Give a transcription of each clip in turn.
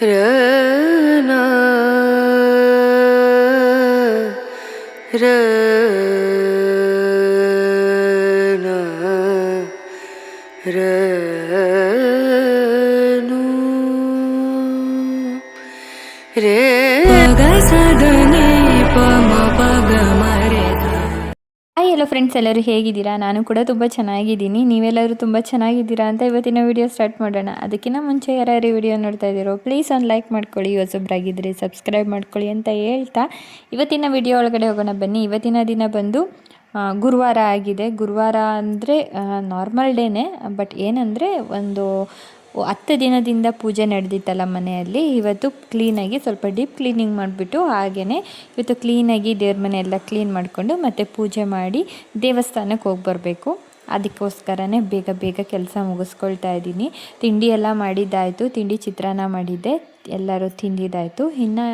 रा ಫ್ರೆಂಡ್ಸ್ ಎಲ್ಲರೂ ಹೇಗಿದ್ದೀರಾ? ನಾನು ಕೂಡ ತುಂಬ ಚೆನ್ನಾಗಿದ್ದೀನಿ. ನೀವೆಲ್ಲರೂ ತುಂಬ ಚೆನ್ನಾಗಿದ್ದೀರಾ ಅಂತ ಇವತ್ತಿನ ವಿಡಿಯೋ ಸ್ಟಾರ್ಟ್ ಮಾಡೋಣ. ಅದಕ್ಕಿಂತ ಮುಂಚೆ ಯಾರ್ಯಾರು ವಿಡಿಯೋ ನೋಡ್ತಾ ಇದ್ದೀರೋ ಪ್ಲೀಸ್ ಒಂದು ಲೈಕ್ ಮಾಡ್ಕೊಳ್ಳಿ ಹೊಸೊಬ್ಬರಾಗಿದ್ದರೆ ಸಬ್ಸ್ಕ್ರೈಬ್ ಮಾಡ್ಕೊಳ್ಳಿ ಅಂತ ಹೇಳ್ತಾ ಇವತ್ತಿನ ವಿಡಿಯೋ ಒಳಗಡೆ ಹೋಗೋಣ. ಬನ್ನಿ, ಇವತ್ತಿನ ದಿನ ಬಂದು ಗುರುವಾರ ಆಗಿದೆ. ಗುರುವಾರ ಅಂದರೆ ನಾರ್ಮಲ್ ಡೇನೇ ಬಟ್ ಏನಂದರೆ ಒಂದು ಹತ್ತು ದಿನದಿಂದ ಪೂಜೆ ನಡೆದಿತ್ತಲ್ಲ ಮನೆಯಲ್ಲಿ. ಇವತ್ತು ಕ್ಲೀನಾಗಿ ಸ್ವಲ್ಪ ಡೀಪ್ ಕ್ಲೀನಿಂಗ್ ಮಾಡಿಬಿಟ್ಟು ಹಾಗೆಯೇ ಇವತ್ತು ಕ್ಲೀನಾಗಿ ದೇವ್ರ ಮನೆ ಎಲ್ಲ ಕ್ಲೀನ್ ಮಾಡಿಕೊಂಡು ಮತ್ತು ಪೂಜೆ ಮಾಡಿ ದೇವಸ್ಥಾನಕ್ಕೆ ಹೋಗಿ ಬರಬೇಕು. ಅದಕ್ಕೋಸ್ಕರನೇ ಬೇಗ ಬೇಗ ಕೆಲಸ ಮುಗಿಸ್ಕೊಳ್ತಾ ಇದ್ದೀನಿ. ತಿಂಡಿ ಎಲ್ಲ ಮಾಡಿದ್ದಾಯಿತು. ತಿಂಡಿ ಚಿತ್ರಾನ್ನ ಮಾಡಿದ್ದೆ. ಎಲ್ಲರೂ ತಿಂದಿದ್ದಾಯಿತು. ಇನ್ನು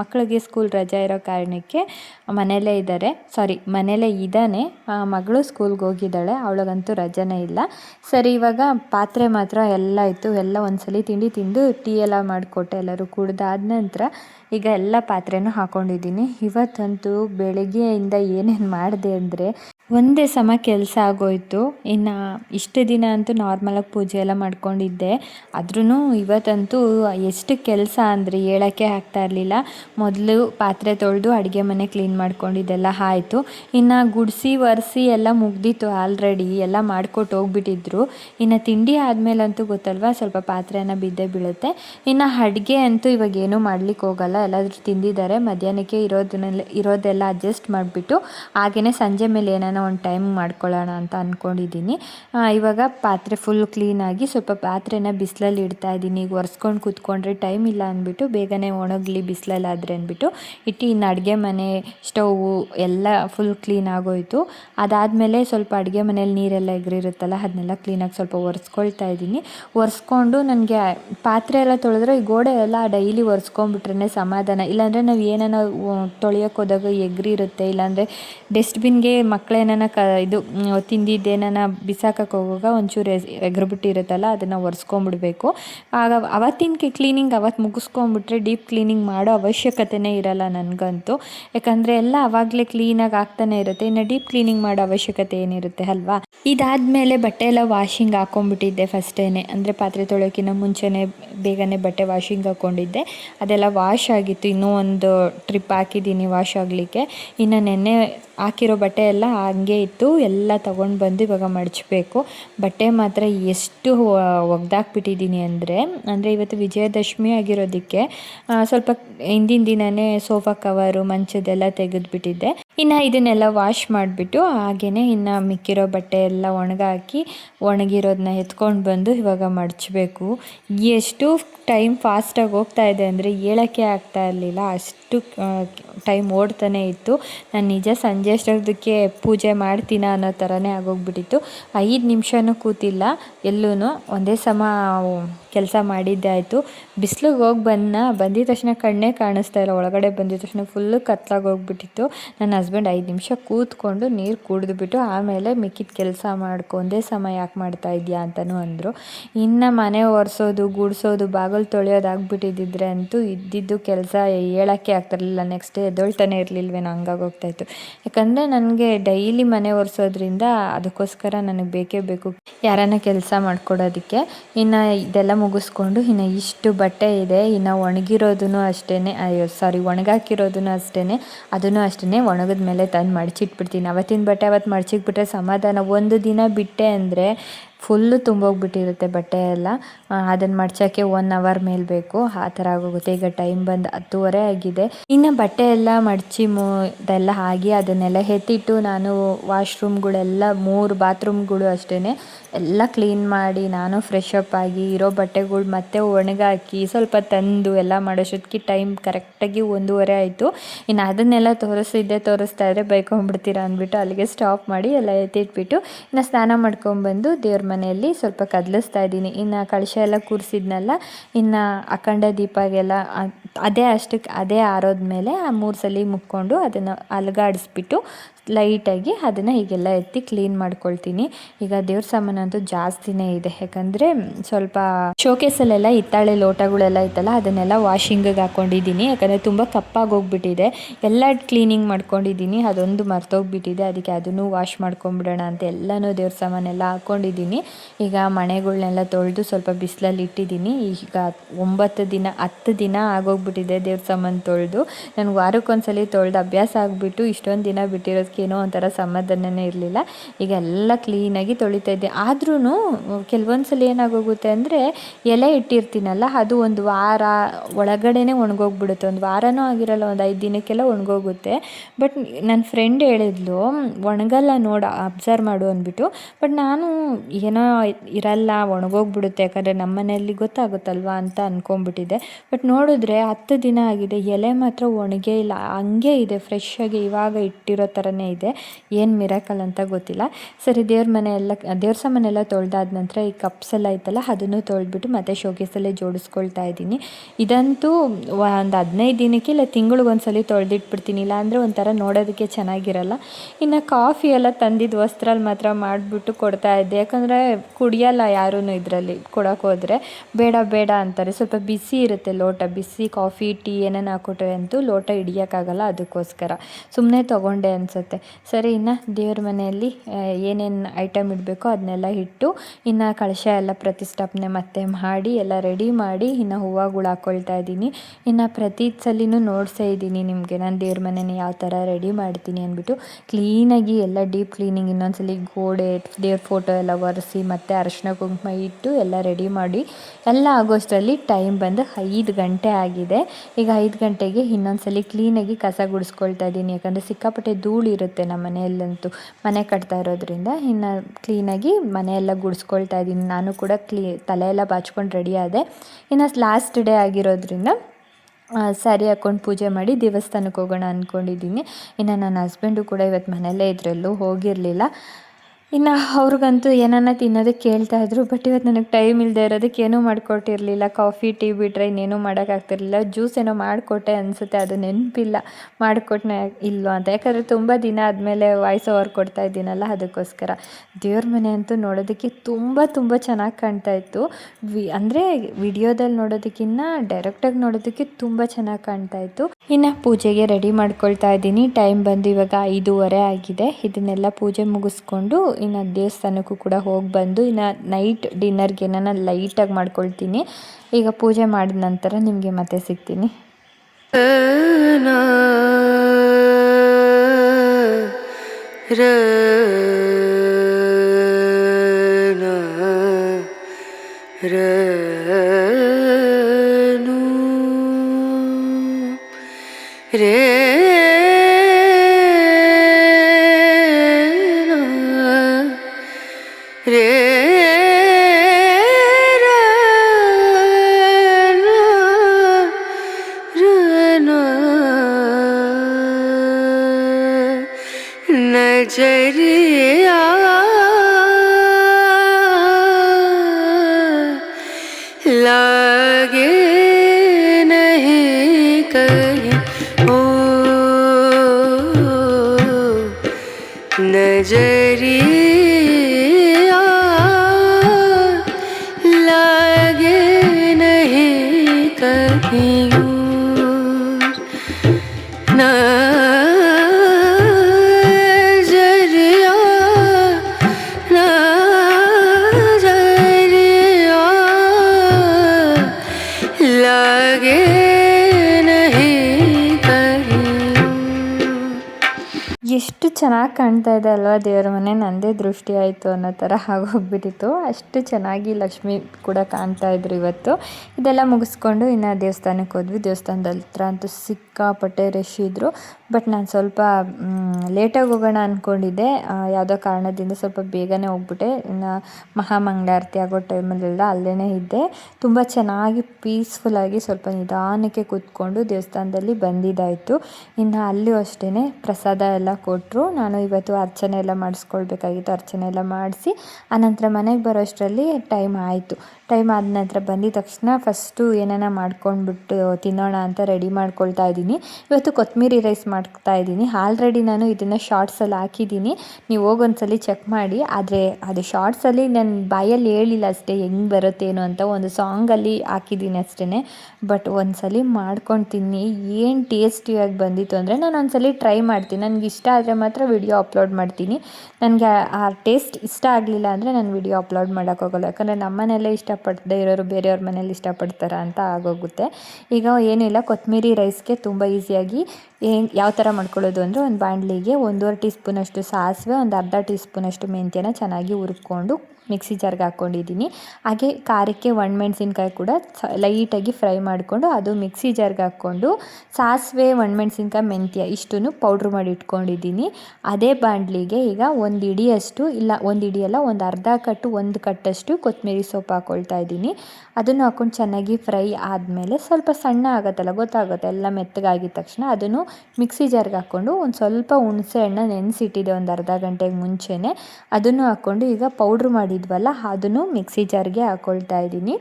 ಮಕ್ಕಳಿಗೆ ಸ್ಕೂಲ್ ರಜೆ ಇರೋ ಕಾರಣಕ್ಕೆ ಮನೆಯಲ್ಲೇ ಇದ್ದಾರೆ. ಸಾರಿ ಮನೆಯಲ್ಲೇ ಇದ್ದಾನೆ. ಮಗಳು ಸ್ಕೂಲ್ಗೆ ಹೋಗಿದ್ದಾಳೆ. ಅವಳಿಗಂತೂ ರಜೆನೇ ಇಲ್ಲ. ಸರಿ, ಇವಾಗ ಪಾತ್ರೆ ಮಾತ್ರ ಎಲ್ಲ ಇತ್ತು ಎಲ್ಲ ಒಂದ್ಸಲಿ ತಿಂಡಿ ತಿಂದು ಟೀ ಎಲ್ಲ ಮಾಡಿಕೊಟ್ಟೆ ಎಲ್ಲರೂ ಕುಡ್ದಾದ ನಂತರ ಈಗ ಎಲ್ಲ ಪಾತ್ರೆನೂ ಹಾಕ್ಕೊಂಡಿದ್ದೀನಿ ಇವತ್ತಂತೂ ಬೆಳಗ್ಗೆಯಿಂದ ಏನೇನು ಮಾಡಿದೆ ಅಂದರೆ ಒಂದೇ ಸಮ ಕೆಲಸ ಆಗೋಯ್ತು. ಇನ್ನು ಇಷ್ಟು ದಿನ ಅಂತೂ ನಾರ್ಮಲಾಗಿ ಪೂಜೆ ಎಲ್ಲ ಮಾಡ್ಕೊಂಡಿದ್ದೆ. ಆದ್ರೂ ಇವತ್ತಂತೂ ಎಷ್ಟು ಕೆಲಸ ಅಂದರೆ ಹೇಳೋಕ್ಕೆ ಆಗ್ತಾ ಇರಲಿಲ್ಲ. ಮೊದಲು ಪಾತ್ರೆ ತೊಳೆದು ಅಡುಗೆ ಮನೆ ಕ್ಲೀನ್ ಮಾಡ್ಕೊಂಡಿದ್ದೆಲ್ಲ ಆಯಿತು. ಇನ್ನು ಗುಡಿಸಿ ಒರೆಸಿ ಎಲ್ಲ ಮುಗ್ದಿತ್ತು ಆಲ್ರೆಡಿ ಎಲ್ಲ ಮಾಡ್ಕೊಟ್ಟು ಹೋಗ್ಬಿಟ್ಟಿದ್ರು. ಇನ್ನು ತಿಂಡಿ ಆದಮೇಲಂತೂ ಗೊತ್ತಲ್ವಾ, ಸ್ವಲ್ಪ ಪಾತ್ರೆನ ಬಿದ್ದೇ ಬೀಳುತ್ತೆ. ಇನ್ನು ಅಡುಗೆ ಅಂತೂ ಇವಾಗ ಏನೂ ಮಾಡ್ಲಿಕ್ಕೆ ಹೋಗಲ್ಲ. ಎಲ್ಲಾದರೂ ತಿಂದಿದ್ದಾರೆ. ಮಧ್ಯಾಹ್ನಕ್ಕೆ ಇರೋದನ್ನೆಲ್ಲ ಇರೋದೆಲ್ಲ ಅಡ್ಜಸ್ಟ್ ಮಾಡಿಬಿಟ್ಟು ಹಾಗೆಯೇ ಸಂಜೆ ಮೇಲೆ ಏನಾನ ಒಂದು ಟೈಮ್ ಮಾಡ್ಕೊಳ್ಳೋಣ ಅಂತ ಅಂದ್ಕೊಂಡಿದ್ದೀನಿ ಇವಾಗ ಪಾತ್ರೆ ಫುಲ್ ಕ್ಲೀನಾಗಿ ಸ್ವಲ್ಪ ಪಾತ್ರೆನ ಬಿಸಿಲಲ್ಲಿ ಇಡ್ತಾ ಇದ್ದೀನಿ. ಈಗ ಒರೆಸ್ಕೊಂಡು ಕೂತ್ಕೊಂಡ್ರೆ ಟೈಮ್ ಇಲ್ಲ ಅಂದ್ಬಿಟ್ಟು ಬೇಗನೆ ಒಣಗಲಿ ಬಿಸಿಲಲ್ಲಾದರೆ ಅಂದ್ಬಿಟ್ಟು ಇಟ್ಟು ಇನ್ನು ಅಡುಗೆ ಮನೆ ಸ್ಟೌವು ಎಲ್ಲ ಫುಲ್ ಕ್ಲೀನ್ ಆಗೋಯ್ತು. ಅದಾದಮೇಲೆ ಸ್ವಲ್ಪ ಅಡುಗೆ ಮನೇಲಿ ನೀರೆಲ್ಲ ಎಗರಿರುತ್ತಲ್ಲ, ಅದನ್ನೆಲ್ಲ ಕ್ಲೀನಾಗಿ ಸ್ವಲ್ಪ ಒರೆಸ್ಕೊಳ್ತಾ ಇದ್ದೀನಿ. ಒರೆಸ್ಕೊಂಡು ನನಗೆ ಪಾತ್ರೆ ಎಲ್ಲ ತೊಳೆದ್ರೆ ಈ ಗೋಡೆ ಎಲ್ಲ ಡೈಲಿ ಒರೆಸ್ಕೊಂಡ್ಬಿಟ್ರೆ ಸಮಾಧಾನ. ಇಲ್ಲಾಂದರೆ ನಾವು ಏನೇನೋ ತೊಳೆಯೋಕೆ ಹೋದಾಗ ಎಗ್ರಿ ಇರುತ್ತೆ ಇಲ್ಲಾಂದರೆ ಡಸ್ಟ್ಬಿನ್ಗೆ ಮಕ್ಕಳೇನಾನ ಕ ಇದು ತಿಂದಿದ್ದೇನ ಬಿಸಾಕಕ್ಕೆ ಹೋಗುವಾಗ ಒಂಚೂರು ಎಗ್ರಿಬಿಟ್ಟಿರುತ್ತಲ್ಲ, ಅದನ್ನು ಒರೆಸ್ಕೊಂಬಿಡ್ಬೇಕು. ಆಗ ಅವತ್ತಿನ ಕ್ಲೀನಿಂಗ್ ಅವತ್ತು ಮುಗಿಸ್ಕೊಂಬಿಟ್ರೆ ಡೀಪ್ ಕ್ಲೀನಿಂಗ್ ಮಾಡೋ ಅವಶ್ಯಕತೆನೇ ಇರಲ್ಲ ನನಗಂತೂ. ಯಾಕಂದರೆ ಎಲ್ಲ ಅವಾಗಲೇ ಕ್ಲೀನಾಗಿ ಆಗ್ತಾನೆ ಇರುತ್ತೆ. ಇನ್ನು ಡೀಪ್ ಕ್ಲೀನಿಂಗ್ ಮಾಡೋ ಅವಶ್ಯಕತೆ ಏನಿರುತ್ತೆ ಅಲ್ವಾ? ಇದಾದಮೇಲೆ ಬಟ್ಟೆ ಎಲ್ಲ ವಾಷಿಂಗ್ ಹಾಕೊಂಡ್ಬಿಟ್ಟಿದ್ದೆ ಫಸ್ಟೇನೆ. ಅಂದರೆ ಪಾತ್ರೆ ತೊಳೆಯೋಕ್ಕಿಂತ ಮುಂಚೆನೇ ಬೇಗನೆ ಬಟ್ಟೆ ವಾಷಿಂಗ್ ಹಾಕ್ಕೊಂಡಿದ್ದೆ ಅದೆಲ್ಲ ವಾಶ್ ಆಗಿತ್ತು. ಇನ್ನೂ ಒಂದು ಟ್ರಿಪ್ ಹಾಕಿದ್ದೀನಿ ವಾಶ್ ಆಗಲಿಕ್ಕೆ. ಇನ್ನು ನೆನ್ನೆ ಹಾಕಿರೋ ಬಟ್ಟೆ ಎಲ್ಲ ಹಂಗೆ ಇತ್ತು. ಎಲ್ಲ ತೊಗೊಂಡು ಬಂದು ಇವಾಗ ಮಡಚಬೇಕು. ಬಟ್ಟೆ ಮಾತ್ರ ಎಷ್ಟು ಒಗ್ದಾಕ್ಬಿಟ್ಟಿದ್ದೀನಿ ಅಂದರೆ ಅಂದರೆ ಇವತ್ತು ವಿಜಯದಶಮಿ ಆಗಿರೋದಕ್ಕೆ ಸ್ವಲ್ಪ ಹಿಂದಿನ ದಿನವೇ ಸೋಫಾ ಕವರು ಮಂಚದೆಲ್ಲ ತೆಗೆದುಬಿಟ್ಟಿದ್ದೆ. ಇನ್ನು ಇದನ್ನೆಲ್ಲ ವಾಶ್ ಮಾಡಿಬಿಟ್ಟು ಹಾಗೆಯೇ ಇನ್ನು ಮಿಕ್ಕಿರೋ ಬಟ್ಟೆ ಎಲ್ಲ ಒಣಗಾಕಿ ಒಣಗಿರೋದನ್ನ ಎತ್ಕೊಂಡು ಬಂದು ಇವಾಗ ಮಡಚಬೇಕು. ಎಷ್ಟು ಟೈಮ್ ಫಾಸ್ಟಾಗಿ ಹೋಗ್ತಾ ಇದೆ ಅಂದರೆ ಹೇಳೋಕ್ಕೆ ಆಗ್ತಾ ಇರಲಿಲ್ಲ, ಅಷ್ಟು ಟೈಮ್ ಓಡ್ತಾನೆ ಇತ್ತು. ನಾನು ನಿಜ ಸಂಜೆ ಅಷ್ಟೋದಕ್ಕೆ ಪೂಜೆ ಮಾಡ್ತೀನ ಅನ್ನೋ ಥರನೇ ಆಗೋಗ್ಬಿಟ್ಟಿತ್ತು. ಐದು ನಿಮಿಷನೂ ಕೂತಿಲ್ಲ ಎಲ್ಲೂ ಒಂದೇ ಸಮ ಕೆಲಸ ಮಾಡಿದ್ದೆ ಆಯಿತು. ಬಿಸಿಲಿಗೆ ಹೋಗಿ ಬಂದ ಬಂದಿದ ತಕ್ಷಣ ಕಣ್ಣೇ ಕಾಣಿಸ್ತಾ ಇಲ್ಲ. ಒಳಗಡೆ ಬಂದಿದ ತಕ್ಷಣ ಫುಲ್ಲು ಕತ್ಲಾಗಿ ಹೋಗ್ಬಿಟ್ಟಿತ್ತು. ನನ್ನ ಹಸ್ಬೆಂಡ್ ಐದು ನಿಮಿಷ ಕೂತ್ಕೊಂಡು ನೀರು ಕುಡಿದ್ಬಿಟ್ಟು ಆಮೇಲೆ ಮಿಕ್ಕಿದ ಕೆಲಸ ಮಾಡ್ಕೊ, ಒಂದೇ ಸಮಯ ಯಾಕೆ ಮಾಡ್ತಾ ಇದೆಯಾ ಅಂತಲೂ ಅಂದರು. ಇನ್ನು ಮನೆ ಒರೆಸೋದು, ಗುಡಿಸೋದು, ಬಾಗಿಲು ತೊಳೆಯೋದು ಆಗ್ಬಿಟ್ಟಿದ್ದಿದ್ರೆ ಅಂತೂ ಇದ್ದಿದ್ದು ಕೆಲಸ ಹೇಳೋಕ್ಕೆ ಆಗ್ತಿರಲಿಲ್ಲ ನೆಕ್ಸ್ಟ್ ಡೇ ಎದ್ದೊಳ್ತಾನೆ ಇರಲಿಲ್ವೇನೋ, ಹಂಗಾಗಿ ಹೋಗ್ತಾಯಿತ್ತು ಯಾಕಂದರೆ ನನಗೆ ಡೈಲಿ ಮನೆ ಒರೆಸೋದ್ರಿಂದ ಅದಕ್ಕೋಸ್ಕರ ನನಗೆ ಬೇಕೇ ಬೇಕು. ಯಾರನ್ನ ಕೆಲಸ ಮಾಡ್ಕೊಡೋದಕ್ಕೆ. ಇನ್ನು ಇದೆಲ್ಲ ಮುಗಿಸ್ಕೊಂಡು ಇನ್ನು ಇಷ್ಟು ಬಟ್ಟೆ ಇದೆ. ಇನ್ನು ಒಣಗಿರೋದೂ ಅಷ್ಟೇ ಅಯ್ಯೋ ಸಾರಿ ಒಣಗಾಕಿರೋದು ಅಷ್ಟೇ ಅದನ್ನು ಅಷ್ಟೇ ಒಣಗಿದ ಮೇಲೆ ತಂದು ಮಡಚಿಟ್ಬಿಡ್ತೀನಿ. ಅವತ್ತಿನ ಬಟ್ಟೆ ಅವತ್ತು ಮಡಚಿಟ್ಬಿಟ್ರೆ ಸಮಾಧಾನ. ಒಂದು ದಿನ ಬಿಟ್ಟೆ ಅಂದರೆ ಫುಲ್ಲು ತುಂಬೋಗ್ಬಿಟ್ಟಿರುತ್ತೆ ಬಟ್ಟೆ ಎಲ್ಲ. ಅದನ್ನು ಮಡ್ಚೋಕ್ಕೆ ಒನ್ ಅವರ್ ಮೇಲೆ ಬೇಕು. ಆ ಥರ ಆಗೋಗುತ್ತೆ. ಈಗ ಟೈಮ್ ಬಂದು ಹತ್ತುವರೆ ಆಗಿದೆ. ಇನ್ನು ಬಟ್ಟೆ ಎಲ್ಲ ಮಡಚಿ ಮು, ಇದೆಲ್ಲ ಆಗಿ ಅದನ್ನೆಲ್ಲ ಎತ್ತಿಟ್ಟು ನಾನು ವಾಶ್ರೂಮ್ಗಳೆಲ್ಲ ಮೂರು ಬಾತ್ರೂಮ್ಗಳು ಅಷ್ಟೇ ಎಲ್ಲ ಕ್ಲೀನ್ ಮಾಡಿ ನಾನು ಫ್ರೆಶ್ ಅಪ್ ಆಗಿ ಇರೋ ಬಟ್ಟೆಗಳು ಮತ್ತೆ ಒಣಗಾಕಿ ಸ್ವಲ್ಪ ತಂದು ಎಲ್ಲ ಮಾಡೋಷ್ಟೊತ್ತಿಗೆ ಟೈಮ್ ಕರೆಕ್ಟಾಗಿ ಒಂದೂವರೆ ಆಯಿತು. ಇನ್ನು ಅದನ್ನೆಲ್ಲ ತೋರಿಸಿದ್ದೆ, ತೋರಿಸ್ತಾ ಇದ್ರೆ ಬೈಕೊಂಡ್ಬಿಡ್ತೀರಾ ಅಂದ್ಬಿಟ್ಟು ಅಲ್ಲಿಗೆ ಸ್ಟಾಪ್ ಮಾಡಿ ಎಲ್ಲ ಎತ್ತಿಟ್ಬಿಟ್ಟು ಇನ್ನು ಸ್ನಾನ ಮಾಡ್ಕೊಂಡ್ಬಂದು ದೇವ್ರ ಮನೆಯಲ್ಲಿ ಸ್ವಲ್ಪ ಕದಲಿಸ್ತಾ ಇದ್ದೀನಿ. ಇನ್ನು ಕಳಶ ಎಲ್ಲ ಕೂರಿಸಿದ್ನಲ್ಲ, ಇನ್ನು ಅಖಂಡ ದೀಪಗೆಲ್ಲ ಅದೇ ಅಷ್ಟಕ್ಕೆ ಅದೇ ಆರೋದ್ಮೇಲೆ ಆ ಮೂರು ಸಲ ಮುಕ್ಕೊಂಡು ಅದನ್ನು ಅಲಗಾಡಿಸ್ಬಿಟ್ಟು ಲೈಟಾಗಿ ಅದನ್ನು ಹೀಗೆಲ್ಲ ಎತ್ತಿ ಕ್ಲೀನ್ ಮಾಡ್ಕೊಳ್ತೀನಿ. ಈಗ ದೇವ್ರ ಸಾಮಾನಂತೂ ಜಾಸ್ತಿನೇ ಇದೆ. ಯಾಕಂದರೆ ಸ್ವಲ್ಪ ಶೋಕೇಸಲ್ಲೆಲ್ಲ ಹಿತ್ತಾಳೆ ಲೋಟಗಳೆಲ್ಲ ಇತ್ತಲ್ಲ, ಅದನ್ನೆಲ್ಲ ವಾಷಿಂಗಿಗೆ ಹಾಕ್ಕೊಂಡಿದ್ದೀನಿ ಯಾಕಂದರೆ ತುಂಬ ಕಪ್ಪಾಗಿ ಹೋಗ್ಬಿಟ್ಟಿದೆ. ಎಲ್ಲ ಕ್ಲೀನಿಂಗ್ ಮಾಡ್ಕೊಂಡಿದ್ದೀನಿ. ಅದೊಂದು ಮರ್ತೋಗ್ಬಿಟ್ಟಿದೆ. ಅದಕ್ಕೆ ಅದನ್ನು ವಾಶ್ ಮಾಡ್ಕೊಂಬಿಡೋಣ ಅಂತ ಎಲ್ಲನೂ ದೇವ್ರ ಸಾಮಾನೆಲ್ಲ ಹಾಕ್ಕೊಂಡಿದ್ದೀನಿ ಈಗ ಮನೆಗಳನ್ನೆಲ್ಲ ತೊಳೆದು ಸ್ವಲ್ಪ ಬಿಸಿಲಲ್ಲಿ ಇಟ್ಟಿದ್ದೀನಿ. ಈಗ ಒಂಬತ್ತು ದಿನ, ಹತ್ತು ದಿನ ಆಗೋಗ್ಬಿಟ್ಟಿದೆ ದೇವ್ರ ಸಾಮಾನು ತೊಳೆದು. ನನಗೆ ವಾರಕ್ಕೊಂದ್ಸಲಿ ತೊಳೆದು ಅಭ್ಯಾಸ ಆಗಿಬಿಟ್ಟು ಇಷ್ಟೊಂದು ದಿನ ಬಿಟ್ಟಿರೋದಕ್ಕೆ ಏನೋ ಒಂಥರ ಸಮಾಧಾನನೇ ಇರಲಿಲ್ಲ. ಈಗ ಎಲ್ಲ ಕ್ಲೀನಾಗಿ ತೊಳಿತಾ ಇದ್ದೆ. ಆದ್ರೂ ಕೆಲವೊಂದು ಸಲ ಏನಾಗೋಗುತ್ತೆ ಅಂದರೆ ಎಲೆ ಇಟ್ಟಿರ್ತೀನಲ್ಲ, ಅದು ಒಂದು ವಾರ ಒಳಗಡೆನೇ ಒಣಗೋಗ್ಬಿಡುತ್ತೆ. ಒಂದು ವಾರನೂ ಆಗಿರಲ್ಲ, ಒಂದು ಐದು ದಿನಕ್ಕೆಲ್ಲ ಒಣಗೋಗುತ್ತೆ. ಬಟ್ ನನ್ನ ಫ್ರೆಂಡ್ ಹೇಳಿದ್ಲು, ಒಣಗಲ್ಲ ನೋಡ ಅಬ್ಸರ್ವ್ ಮಾಡು ಅಂದ್ಬಿಟ್ಟು. ಬಟ್ ನಾನು ಏನೋ ಇರಲ್ಲ, ಒಣಗೋಗ್ಬಿಡುತ್ತೆ. ಯಾಕಂದರೆ ನಮ್ಮ ಮನೆಯಲ್ಲಿ ಗೊತ್ತಾಗುತ್ತಲ್ವಾ ಅಂತ ಅಂದ್ಕೊಂಬಿಟ್ಟಿದ್ದೆ ಬಟ್ ನೋಡಿದ್ರೆ ಹತ್ತು ದಿನ ಆಗಿದೆ, ಎಲೆ ಮಾತ್ರ ಒಣಗೇ ಇಲ್ಲ. ಹಂಗೆ ಇದೆ ಫ್ರೆಶ್ ಆಗಿ ಇವಾಗ ಇಟ್ಟಿರೋ ಥರನೇ ಇದೆ. ಏನು ಮಿರಾಕಲ್ ಅಂತ ಗೊತ್ತಿಲ್ಲ. ಸರಿ, ದೇವ್ರ ಮನೆ ಎಲ್ಲ, ದೇವ್ರ ಸಾಮಾನೆಲ್ಲ ತೊಳೆದಾದ ನಂತರ ಈ ಕಪ್ಸ್ ಎಲ್ಲ ಐತಲ್ಲ, ಅದನ್ನು ತೊಳೆದ್ಬಿಟ್ಟು ಮತ್ತೆ ಶೋಕೇಸಲ್ಲೇ ಜೋಡಿಸ್ಕೊಳ್ತಾ ಇದ್ದೀನಿ. ಇದಂತೂ ಒಂದು ಹದಿನೈದು ದಿನಕ್ಕೆ ಇಲ್ಲ ತಿಂಗಳಿಗೊಂದ್ಸಲಿ ತೊಳೆದಿಟ್ಬಿಡ್ತೀನಿ. ಇಲ್ಲ ಅಂದರೆ ಒಂಥರ ನೋಡೋದಕ್ಕೆ ಚೆನ್ನಾಗಿರಲ್ಲ. ಇನ್ನು ಕಾಫಿ ಎಲ್ಲ ತಂದಿದ್ದ ವಸ್ತ್ರಲ್ಲಿ ಮಾತ್ರ ಮಾಡಿಬಿಟ್ಟು ಕೊಡ್ತಾ ಇದ್ದೆ. ಯಾಕಂದರೆ ಕುಡಿಯಲ್ಲ ಯಾರೂ ಇದರಲ್ಲಿ ಹೋದರೆ. ಬೇಡ ಬೇಡ ಅಂತಾರೆ. ಸ್ವಲ್ಪ ಬಿಸಿ ಇರುತ್ತೆ ಲೋಟ, ಬಿಸಿ ಕಾಫಿ ಟೀ ಏನೇನು ಹಾಕೊಟ್ರೆ ಅಂತೂ ಲೋಟ ಹಿಡಿಯೋಕ್ಕಾಗಲ್ಲ ಅದಕ್ಕೋಸ್ಕರ. ಸುಮ್ಮನೆ ತೊಗೊಂಡೆ ಅನಿಸುತ್ತೆ. ಸರಿ, ಇನ್ನು ದೇವ್ರ ಮನೆಯಲ್ಲಿ ಏನೇನು ಐಟಮ್ ಇಡಬೇಕೋ ಅದನ್ನೆಲ್ಲ ಇಟ್ಟು, ಇನ್ನು ಕಳಶ ಎಲ್ಲ ಪ್ರತಿಷ್ಠಾಪನೆ ಮತ್ತೆ ಮಾಡಿ, ಎಲ್ಲ ರೆಡಿ ಮಾಡಿ, ಇನ್ನು ಹೂವುಗಳು ಹಾಕ್ಕೊಳ್ತಾ ಇದ್ದೀನಿ. ಇನ್ನು ಪ್ರತಿ ಸಲಿನೂ ನೋಡ್ಸೇ ಇದ್ದೀನಿ ನಿಮಗೆ. ನಾನು ದೇವ್ರ ಮನೇನ ಯಾವ ಥರ ರೆಡಿ ಮಾಡ್ತೀನಿ ಅಂದ್ಬಿಟ್ಟು ಕ್ಲೀನಾಗಿ ಎಲ್ಲ ಡೀಪ್ ಕ್ಲೀನಿಂಗ್ ಇನ್ನೊಂದ್ಸಲಿ ಗೋಡೆ, ದೇವ್ರ ಫೋಟೋ ಎಲ್ಲ ಒರೆಸಿ, ಮತ್ತು ಅರಶಿನ ಕುಂಕುಮ ಇಟ್ಟು ಎಲ್ಲ ರೆಡಿ ಮಾಡಿ, ಎಲ್ಲ ಆಗೋಷ್ಟರಲ್ಲಿ ಟೈಮ್ ಬಂದು ಐದು ಗಂಟೆ ಆಗಿದೆ. ಈಗ ಐದು ಗಂಟೆಗೆ ಇನ್ನೊಂದ್ಸಲಿ ಕ್ಲೀನಾಗಿ ಕಸ ಗುಡಿಸ್ಕೊಳ್ತಾ ಇದ್ದೀನಿ. ಯಾಕಂದರೆ ಸಿಕ್ಕಾಪಟ್ಟೆ ಧೂಳು ಇರುತ್ತೆ ನಮ್ಮ ಮನೆಯಲ್ಲಂತೂ. ಮನೆ ಕಟ್ತಾ ಇರೋದ್ರಿಂದ ಇನ್ನು ಕ್ಲೀನಾಗಿ ಮನೆಯೆಲ್ಲ ಗುಡಿಸ್ಕೊಳ್ತಾ ಇದ್ದೀನಿ. ನಾನು ಕೂಡ ಕ್ಲೀ ತಲೆ ಎಲ್ಲ ಬಾಚ್ಕೊಂಡು ರೆಡಿ ಆದೆ. ಇನ್ನು ಲಾಸ್ಟ್ ಡೇ ಆಗಿರೋದ್ರಿಂದ ಸ್ಯಾರಿ ಹಾಕ್ಕೊಂಡು ಪೂಜೆ ಮಾಡಿ ದೇವಸ್ಥಾನಕ್ಕೆ ಹೋಗೋಣ ಅಂದ್ಕೊಂಡಿದ್ದೀನಿ ಇನ್ನು ನನ್ನ ಹಸ್ಬೆಂಡು ಕೂಡ ಇವತ್ತು ಮನೆಯಲ್ಲೇ ಇದ್ರಲ್ಲೂ ಹೋಗಿರಲಿಲ್ಲ. ಇನ್ನು ಅವ್ರಿಗಂತೂ ಏನನ್ನ ತಿನ್ನೋದಕ್ಕೆ ಕೇಳ್ತಾಯಿದ್ರು ಬಟ್ ಇವತ್ತು ನನಗೆ ಟೈಮ್ ಇಲ್ಲದೆ ಇರೋದಕ್ಕೆ ಏನೂ ಮಾಡಿಕೊಟ್ಟಿರಲಿಲ್ಲ. ಕಾಫಿ ಟೀ ಬಿಟ್ಟರೆ ಇನ್ನೇನೂ ಮಾಡೋಕ್ಕಾಗ್ತಿರ್ಲಿಲ್ಲ. ಜ್ಯೂಸ್ ಏನೋ ಮಾಡಿಕೊಟ್ಟೆ ಅನಿಸುತ್ತೆ, ಅದು ನೆನಪಿಲ್ಲ. ಮಾಡಿಕೊಟ್ನೆ ಇಲ್ಲೋ ಅಂತ. ಯಾಕಂದರೆ ತುಂಬ ದಿನ ಆದಮೇಲೆ ವಾಯ್ಸ್ ಓವರ್ ಕೊಡ್ತಾ ಇದ್ದೀನಲ್ಲ, ಅದಕ್ಕೋಸ್ಕರ. ದೇವ್ರ ಮನೆ ಅಂತೂ ನೋಡೋದಕ್ಕೆ ತುಂಬ ತುಂಬ ಚೆನ್ನಾಗಿ ಕಾಣ್ತಾ ಇತ್ತು. ವಿ, ಅಂದರೆ ವಿಡಿಯೋದಲ್ಲಿ ನೋಡೋದಕ್ಕಿಂತ ಡೈರೆಕ್ಟಾಗಿ ನೋಡೋದಕ್ಕೆ ತುಂಬ ಚೆನ್ನಾಗಿ ಕಾಣ್ತಾ ಇತ್ತು. ಇನ್ನು ಪೂಜೆಗೆ ರೆಡಿ ಮಾಡ್ಕೊಳ್ತಾ ಇದ್ದೀನಿ. ಟೈಮ್ ಬಂದು ಇವಾಗ ಐದೂವರೆ ಆಗಿದೆ. ಇದನ್ನೆಲ್ಲ ಪೂಜೆ ಮುಗಿಸ್ಕೊಂಡು ಇನ್ನು ದೇವಸ್ಥಾನಕ್ಕೂ ಕೂಡ ಹೋಗಿ ಬಂದು ಇನ್ನು ನೈಟ್ ಡಿನ್ನರ್ಗೆ ನಾನು ಲೈಟಾಗಿ ಮಾಡ್ಕೊಳ್ತೀನಿ. ಈಗ ಪೂಜೆ ಮಾಡಿದ ನಂತರ ನಿಮಗೆ ಮತ್ತೆ ಸಿಗ್ತೀನಿ. ರ नजरिया लागे नहीं कहीं और। नजरिया नजरिया लागे ಎಷ್ಟು ಚೆನ್ನಾಗಿ ಕಾಣ್ತಾ ಇದೆ ಅಲ್ವಾ ದೇವ್ರ ಮನೆ? ನಂದೇ ದೃಷ್ಟಿ ಆಯಿತು ಅನ್ನೋ ಥರ ಆಗೋಗ್ಬಿಟ್ಟಿತ್ತು. ಅಷ್ಟು ಚೆನ್ನಾಗಿ ಲಕ್ಷ್ಮಿ ಕೂಡ ಕಾಣ್ತಾ ಇದ್ರು ಇವತ್ತು. ಇದೆಲ್ಲ ಮುಗಿಸ್ಕೊಂಡು ಇನ್ನು ದೇವಸ್ಥಾನಕ್ಕೆ ಹೋದ್ವಿ. ದೇವಸ್ಥಾನದ ಹತ್ರ ಅಂತೂ ಸಿಕ್ಕಾಪಟ್ಟೆ ರಶ್ ಇದ್ದರು ಬಟ್ ನಾನು ಸ್ವಲ್ಪ ಲೇಟಾಗಿ ಹೋಗೋಣ ಅಂದ್ಕೊಂಡಿದ್ದೆ ಯಾವುದೋ ಕಾರಣದಿಂದ ಸ್ವಲ್ಪ ಬೇಗನೆ ಹೋಗ್ಬಿಟ್ಟೆ. ಇನ್ನು ಮಹಾಮಂಗಳಾರತಿ ಆಗೋ ಟೈಮಲ್ಲೆಲ್ಲ ಅಲ್ಲೇ ಇದ್ದೆ. ತುಂಬ ಚೆನ್ನಾಗಿ ಪೀಸ್ಫುಲ್ಲಾಗಿ ಸ್ವಲ್ಪ ನಿಧಾನಕ್ಕೆ ಕೂತ್ಕೊಂಡು ದೇವಸ್ಥಾನದಲ್ಲಿ ಬಂದಿದ್ದಾಯಿತು. ಇನ್ನು ಅಲ್ಲೂ ಅಷ್ಟೇ ಪ್ರಸಾದ ಎಲ್ಲ ಕೊಟ್ಟರು. ನಾನು ಇವತ್ತು ಅರ್ಚನೆ ಎಲ್ಲ ಮಾಡಿಸ್ಕೊಳ್ಬೇಕಾಗಿತ್ತು. ಅರ್ಚನೆ ಎಲ್ಲ ಮಾಡಿಸಿ ಆನಂತರ ಮನೆಗೆ ಬರೋಷ್ಟರಲ್ಲಿ ಟೈಮ್ ಆಯಿತು. ಟೈಮ್ ಆದ ನಂತರ ಬಂದಿದ ತಕ್ಷಣ ಫಸ್ಟು ಏನಾನ ಮಾಡ್ಕೊಂಡ್ಬಿಟ್ಟು, ತಿನ್ನೋಣ ಅಂತ ರೆಡಿ ಮಾಡ್ಕೊಳ್ತಾ ಇದ್ದೀನಿ. ಇವತ್ತು ಕೊತ್ತಂಬರಿ ರೈಸ್ ಮಾಡ್ತಾ ಇದ್ದೀನಿ. ಆಲ್ರೆಡಿ ನಾನು ಇದನ್ನು ಶಾರ್ಟ್ಸಲ್ಲಿ ಹಾಕಿದ್ದೀನಿ. ನೀವು ಹೋಗೊಂದ್ಸಲಿ ಚೆಕ್ ಮಾಡಿ. ಆದರೆ ಅದು ಶಾರ್ಟ್ಸಲ್ಲಿ ನನ್ನ ಬಾಯಲ್ಲಿ ಹೇಳಿಲ್ಲ ಅಷ್ಟೇ ಹೆಂಗೆ ಬರುತ್ತೇನೋ ಅಂತ. ಒಂದು ಸಾಂಗಲ್ಲಿ ಹಾಕಿದ್ದೀನಿ ಅಷ್ಟೇ ಬಟ್ ಒಂದ್ಸಲಿ ಮಾಡ್ಕೊಂಡು ತಿನ್ನಿ. ಏನು ಟೇಸ್ಟಿಯಾಗಿ ಬಂದಿತ್ತು ಅಂದರೆ ನಾನು ಒಂದ್ಸಲಿ ಟ್ರೈ ಮಾಡ್ತೀನಿ. ನನಗೆ ಇಷ್ಟ ಆದರೆ ಮಾತ್ರ ವಿಡಿಯೋ ಅಪ್ಲೋಡ್ ಮಾಡ್ತೀನಿ. ನನಗೆ ಆ ಟೇಸ್ಟ್ ಇಷ್ಟ ಆಗಲಿಲ್ಲ ಅಂದರೆ ನಾನು ವಿಡಿಯೋ ಅಪ್ಲೋಡ್ ಮಾಡೋಕ್ಕಾಗಲ್ಲ ಯಾಕಂದರೆ ನಮ್ಮ ಮನೆಯಲ್ಲೇ ಇಷ್ಟಪಡದೆ ಇರೋರು ಬೇರೆಯವ್ರ ಮನೇಲಿ ಇಷ್ಟಪಡ್ತಾರಾ ಅಂತ ಆಗೋಗುತ್ತೆ. ಈಗ ಏನಿಲ್ಲ ಕೊತ್ತಂಬರಿ ರೈಸ್ಗೆ ತುಂಬ ಈಸಿಯಾಗಿ ಏನು, ಯಾವ ಥರ ಮಾಡ್ಕೊಳ್ಳೋದು ಅಂದರೆ ಒಂದು ಬಾಣಲಿಗೆ ಒಂದೂವರೆ ಟೀ ಸ್ಪೂನಷ್ಟು ಸಾಸಿವೆ, ಒಂದು ಅರ್ಧ ಟೀ ಸ್ಪೂನಷ್ಟು ಮೆಂತ್ಯನ ಚೆನ್ನಾಗಿ ಹುರ್ಕೊಂಡು ಮಿಕ್ಸಿ ಜಾರ್ಗೆ ಹಾಕ್ಕೊಂಡಿದ್ದೀನಿ. ಹಾಗೆ ಖಾರಕ್ಕೆ ಒಣ ಮೆಣಸಿನ್ಕಾಯಿ ಕೂಡ ಲೈಟಾಗಿ ಫ್ರೈ ಮಾಡಿಕೊಂಡು ಅದು ಮಿಕ್ಸಿ ಜಾರ್ಗೆ ಹಾಕ್ಕೊಂಡು ಸಾಸಿವೆ, ಒಣಮೆಣ್ಸಿನ್ಕಾಯಿ, ಮೆಂತ್ಯ ಇಷ್ಟನ್ನು ಪೌಡ್ರ್ ಮಾಡಿ ಇಟ್ಕೊಂಡಿದ್ದೀನಿ. ಅದೇ ಬಾಣಲಿಗೆ ಈಗ ಒಂದು ಇಡಿಯಷ್ಟು ಇಲ್ಲ, ಒಂದು ಇಡಿಯಲ್ಲ ಒಂದು ಅರ್ಧ ಕಟ್ಟು, ಒಂದು ಕಟ್ಟಷ್ಟು ಕೊತ್ತಂಬರಿ ಸೊಪ್ಪು ಹಾಕ್ಕೊಳ್ತಾ ಇದ್ದೀನಿ. ಅದನ್ನು ಹಾಕ್ಕೊಂಡು ಚೆನ್ನಾಗಿ ಫ್ರೈ ಆದಮೇಲೆ ಸ್ವಲ್ಪ ಸಣ್ಣ ಆಗುತ್ತಲ್ಲ, ಗೊತ್ತಾಗುತ್ತೆ, ಎಲ್ಲ ಮೆತ್ತಗಾಗಿದ ತಕ್ಷಣ ಅದನ್ನು ಮಿಕ್ಸಿ ಜಾರ್ಗೆ ಹಾಕ್ಕೊಂಡು ಒಂದು ಸ್ವಲ್ಪ ಹುಣಸೆ ಹಣ್ಣು ನೆನೆಸಿಟ್ಟಿದೆ ಒಂದು ಅರ್ಧ ಗಂಟೆಗೆ ಮುಂಚೆನೇ. ಅದನ್ನು ಹಾಕ್ಕೊಂಡು ಈಗ ಪೌಡ್ರ್ ಮಾಡಿದ್ವಲ್ಲ, ಅದನ್ನು ಮಿಕ್ಸಿ ಜಾರ್ಗೆ ಹಾಕ್ಕೊಳ್ತಾ ಇದ್ದೀನಿ.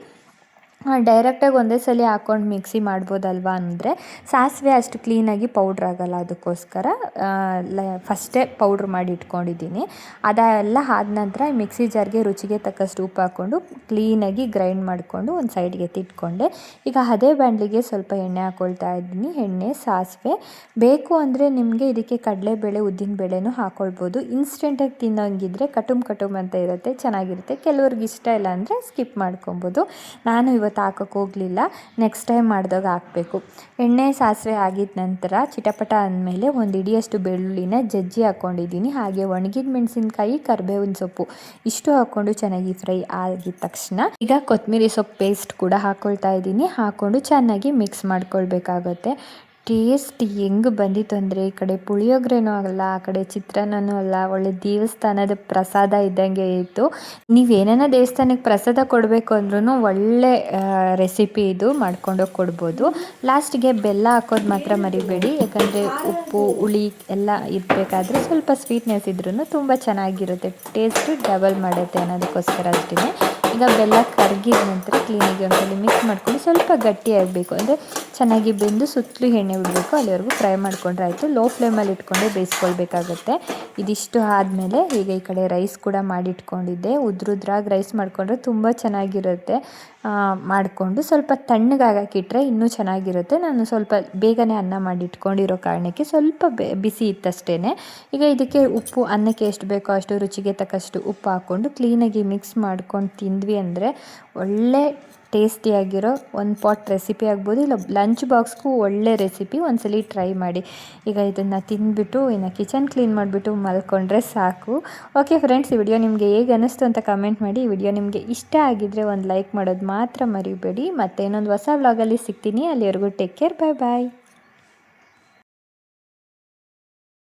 ಡೈರೆಕ್ಟಾಗಿ ಒಂದೇ ಸಲ ಹಾಕ್ಕೊಂಡು ಮಿಕ್ಸಿ ಮಾಡ್ಬೋದಲ್ವಾ ಅಂದರೆ ಸಾಸಿವೆ ಅಷ್ಟು ಕ್ಲೀನಾಗಿ ಪೌಡ್ರ್ ಆಗೋಲ್ಲ ಅದಕ್ಕೋಸ್ಕರ ಲ ಫಸ್ಟೇ ಪೌಡ್ರ್ ಮಾಡಿ ಇಟ್ಕೊಂಡಿದ್ದೀನಿ. ಅದೆಲ್ಲ ಆದ ನಂತರ ಮಿಕ್ಸಿ ಜಾರ್ಗೆ ರುಚಿಗೆ ತಕ್ಕಷ್ಟು ಉಪ್ಪು ಹಾಕ್ಕೊಂಡು ಕ್ಲೀನಾಗಿ ಗ್ರೈಂಡ್ ಮಾಡಿಕೊಂಡು ಒಂದು ಸೈಡ್ಗೆ ಎತ್ತಿಟ್ಕೊಂಡೆ ಈಗ ಅದೇ ಬಾಣಲಿಗೆ ಸ್ವಲ್ಪ ಎಣ್ಣೆ ಹಾಕ್ಕೊಳ್ತಾ ಇದ್ದೀನಿ. ಎಣ್ಣೆ, ಸಾಸಿವೆ. ಬೇಕು ಅಂದರೆ ನಿಮಗೆ ಇದಕ್ಕೆ ಕಡಲೆಬೇಳೆ ಉದ್ದಿನಬೇಳೆನೂ ಹಾಕ್ಕೊಳ್ಬೋದು ಇನ್ಸ್ಟೆಂಟಾಗಿ ತಿನ್ನೋಂಗಿದ್ರೆ ಕಟುಮ್ ಕಟುಮ್ ಅಂತ ಇರುತ್ತೆ, ಚೆನ್ನಾಗಿರುತ್ತೆ. ಕೆಲವ್ರಿಗೆ ಇಷ್ಟ ಇಲ್ಲ ಅಂದರೆ ಸ್ಕಿಪ್ ಮಾಡ್ಕೊಬೋದು. ನಾನು ಇವತ್ತು ಹಾಕೋಕ್ಕೆ ಹೋಗಲಿಲ್ಲ. ನೆಕ್ಸ್ಟ್ ಟೈಮ್ ಮಾಡಿದಾಗ ಹಾಕಬೇಕು. ಎಣ್ಣೆ ಸಾಸಿವೆ ಆಗಿದ ನಂತರ ಚಿಟಪಟ ಅಂದಮೇಲೆ ಒಂದು ಇಡಿಯಷ್ಟು ಬೆಳ್ಳುಳ್ಳಿನ ಜಜ್ಜಿ ಹಾಕ್ಕೊಂಡಿದ್ದೀನಿ ಹಾಗೆ ಒಣಗಿದ ಮೆಣಸಿನ್ಕಾಯಿ, ಕರಿಬೇವಿನ ಸೊಪ್ಪು ಇಷ್ಟು ಹಾಕ್ಕೊಂಡು ಚೆನ್ನಾಗಿ ಫ್ರೈ ಆಗಿದ ತಕ್ಷಣ ಈಗ ಕೊತ್ತಂಬರಿ ಸೊಪ್ಪು ಪೇಸ್ಟ್ ಕೂಡ ಹಾಕ್ಕೊಳ್ತಾ ಇದ್ದೀನಿ. ಹಾಕ್ಕೊಂಡು ಚೆನ್ನಾಗಿ ಮಿಕ್ಸ್ ಮಾಡ್ಕೊಳ್ಬೇಕಾಗತ್ತೆ. ಟೇಸ್ಟ್ ಹೆಂಗೆ ಬಂದಿತ್ತು ಅಂದರೆ ಈ ಕಡೆ ಪುಳಿಯೋಗರೆನೂ ಅಲ್ಲ, ಆ ಕಡೆ ಚಿತ್ರಾನ್ನನೂ ಅಲ್ಲ, ಒಳ್ಳೆ ದೇವಸ್ಥಾನದ ಪ್ರಸಾದ ಇದ್ದಂಗೆ ಇತ್ತು. ನೀವು ಏನೇನೋ ದೇವಸ್ಥಾನಕ್ಕೆ ಪ್ರಸಾದ ಕೊಡಬೇಕು ಅಂದ್ರೂ ಒಳ್ಳೆ ರೆಸಿಪಿ ಇದು ಮಾಡ್ಕೊಂಡೋಗಿ ಕೊಡ್ಬೋದು. ಲಾಸ್ಟಿಗೆ ಬೆಲ್ಲ ಹಾಕೋದು ಮಾತ್ರ ಮರಿಬೇಡಿ, ಯಾಕಂದರೆ ಉಪ್ಪು, ಹುಳಿ ಎಲ್ಲ ಇರಬೇಕಾದ್ರೆ ಸ್ವಲ್ಪ ಸ್ವೀಟ್ನೆಸ್ ಇದ್ರೂ ತುಂಬ ಚೆನ್ನಾಗಿರುತ್ತೆ. ಟೇಸ್ಟ್ ಡಬಲ್ ಮಾಡುತ್ತೆ ಅನ್ನೋದಕ್ಕೋಸ್ಕರ ಅಷ್ಟೇ ಈಗ ಬೆಲ್ಲ ಕರಗಿದ ನಂತರ ಕ್ಲೀನಾಗಿ ಒಂದ್ಸಲ ಮಿಕ್ಸ್ ಮಾಡ್ಕೊಂಡು ಸ್ವಲ್ಪ ಗಟ್ಟಿಯಾಗಬೇಕು ಅಂದರೆ ಚೆನ್ನಾಗಿ ಬೆಂದು ಸುತ್ತಲೂ ಎಣ್ಣೆ ಬಿಡಬೇಕು. ಅಲ್ಲಿವರೆಗೂ ಫ್ರೈ ಮಾಡ್ಕೊಂಡ್ರೆ ಆಯಿತು. ಲೋ ಫ್ಲೇಮಲ್ಲಿ ಇಟ್ಕೊಂಡೆ ಬೇಯಿಸ್ಕೊಳ್ಬೇಕಾಗತ್ತೆ. ಇದಿಷ್ಟು ಆದಮೇಲೆ ಈಗ ಈ ಕಡೆ ರೈಸ್ ಕೂಡ ಮಾಡಿಟ್ಕೊಂಡಿದ್ದೆ. ಉದ್ರುದ್ರಾಗಿ ರೈಸ್ ಮಾಡಿಕೊಂಡ್ರೆ ತುಂಬ ಚೆನ್ನಾಗಿರುತ್ತೆ. ಮಾಡಿಕೊಂಡು ಸ್ವಲ್ಪ ತಣ್ಣಗಾಗಕ್ಕಿಟ್ರೆ ಇನ್ನೂ ಚೆನ್ನಾಗಿರುತ್ತೆ. ನಾನು ಸ್ವಲ್ಪ ಬೇಗನೆ ಅನ್ನ ಮಾಡಿ ಇಟ್ಕೊಂಡಿರೋ ಕಾರಣಕ್ಕೆ ಸ್ವಲ್ಪ ಬಿಸಿ ಇತ್ತಷ್ಟೇ ಈಗ ಇದಕ್ಕೆ ಉಪ್ಪು, ಅನ್ನಕ್ಕೆ ಎಷ್ಟು ಬೇಕೋ ಅಷ್ಟು ರುಚಿಗೆ ತಕ್ಕಷ್ಟು ಉಪ್ಪು ಹಾಕ್ಕೊಂಡು ಕ್ಲೀನಾಗಿ ಮಿಕ್ಸ್ ಮಾಡ್ಕೊಂಡು ತಿಂದ್ವಿ ಅಂದರೆ ಒಳ್ಳೆ ಟೇಸ್ಟಿಯಾಗಿರೋ ಒಂದು ಪಾಟ್ ರೆಸಿಪಿ ಆಗ್ಬೋದು, ಇಲ್ಲ ಲಂಚ್ ಬಾಕ್ಸ್ಗೂ ಒಳ್ಳೆ ರೆಸಿಪಿ ಒಂದ್ಸಲಿ ಟ್ರೈ ಮಾಡಿ. ಈಗ ಇದನ್ನು ತಿಂದ್ಬಿಟ್ಟು, ಇನ್ನು ಕಿಚನ್ ಕ್ಲೀನ್ ಮಾಡಿಬಿಟ್ಟು ಮಲ್ಕೊಂಡ್ರೆ ಸಾಕು. ಓಕೆ ಫ್ರೆಂಡ್ಸ್ ಈ ವಿಡಿಯೋ ನಿಮಗೆ ಹೇಗೆ ಅನ್ನಿಸ್ತು ಅಂತ ಕಮೆಂಟ್ ಮಾಡಿ. ಈ ವಿಡಿಯೋ ನಿಮಗೆ ಇಷ್ಟ ಆಗಿದ್ದರೆ ಒಂದು ಲೈಕ್ ಮಾಡೋದು ಮಾತ್ರ ಮರಿಬೇಡಿ. ಮತ್ತೆ ಇನ್ನೊಂದು ಹೊಸ ವ್ಲಾಗಲ್ಲಿ ಸಿಗ್ತೀನಿ. ಅಲ್ಲಿವರೆಗೂ ಟೇಕ್ ಕೇರ್ ಬಾಯ್ ಬಾಯ್